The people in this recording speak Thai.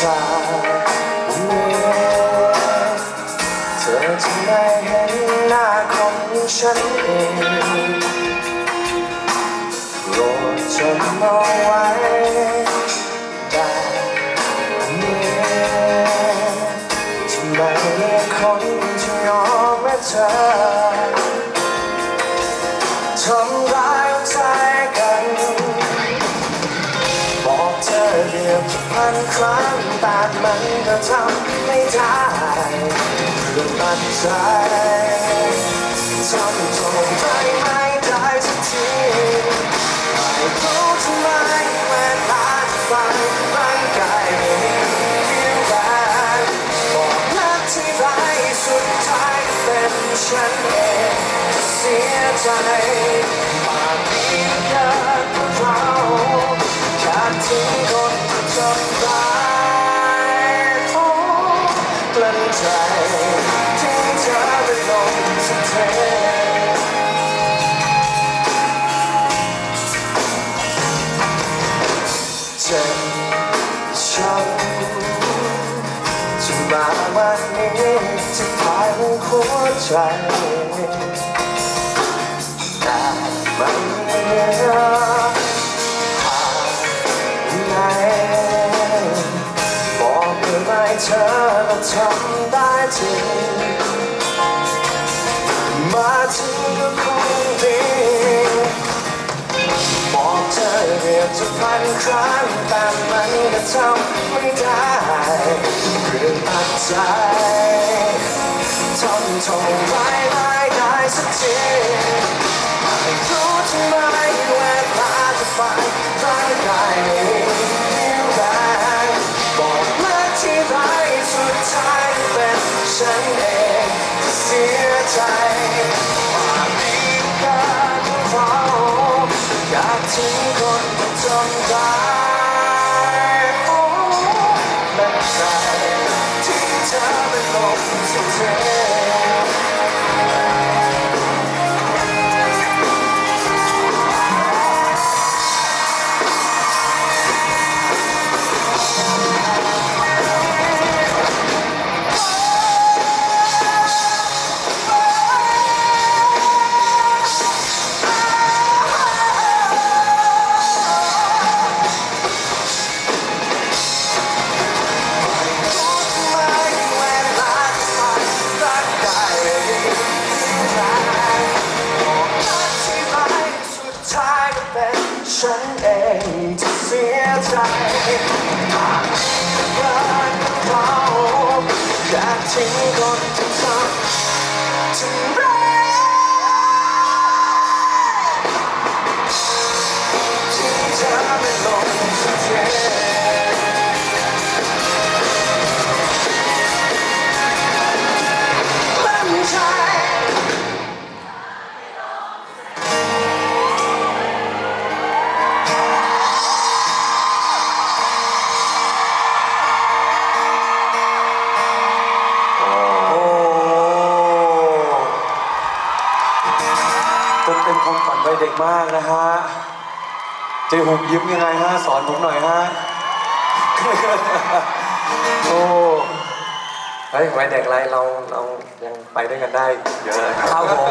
เธอจะได้เห็นหน้าของฉันเองโปรดจงมองไว้ พันครั้งแต่มันก็ทำไม่ได้เรื่องตัดใจทำทนใจไม่ได้สักทีไม่รู้ทำไมเวลาที่ฟังร่างกายไม่มีเรี่ยวแรงบอกนัดที่ไรสุดท้ายเป็นฉันเองเสียใจปากมีเกินกว่าเราแค่ทิ้ง คนที่จำได้โอ้กลั้นใจทิ้งเธอไปลงสักเทเจ็บช้ำจะมาวันนี้จะพายหัวใจ ทำได้จริงมาถึงก็คงดีบอกเธอเรียกจะพันครั้งแต่มันก็ทำไม่ได้เรื่องตัดใจทนทนไว้ไม่ได้สักทีไม่รู้ทำไมากทิ้งคนที่จำได้โอ้และใจที่เธอเป็นลมสุดเท ฉันเองที่เสียใจหากเกินเขาอยากทิ้งคนที่ทำถึงแรง จนเป็นความฝันวัยเด็กมากนะฮะ เจหุบยิ้มยังไงฮะ สอนผมหน่อยฮะ โอ้เฮ้ยวัยเด็กไรเราเรายังไปด้วยกันได้เยอะเลยครับผม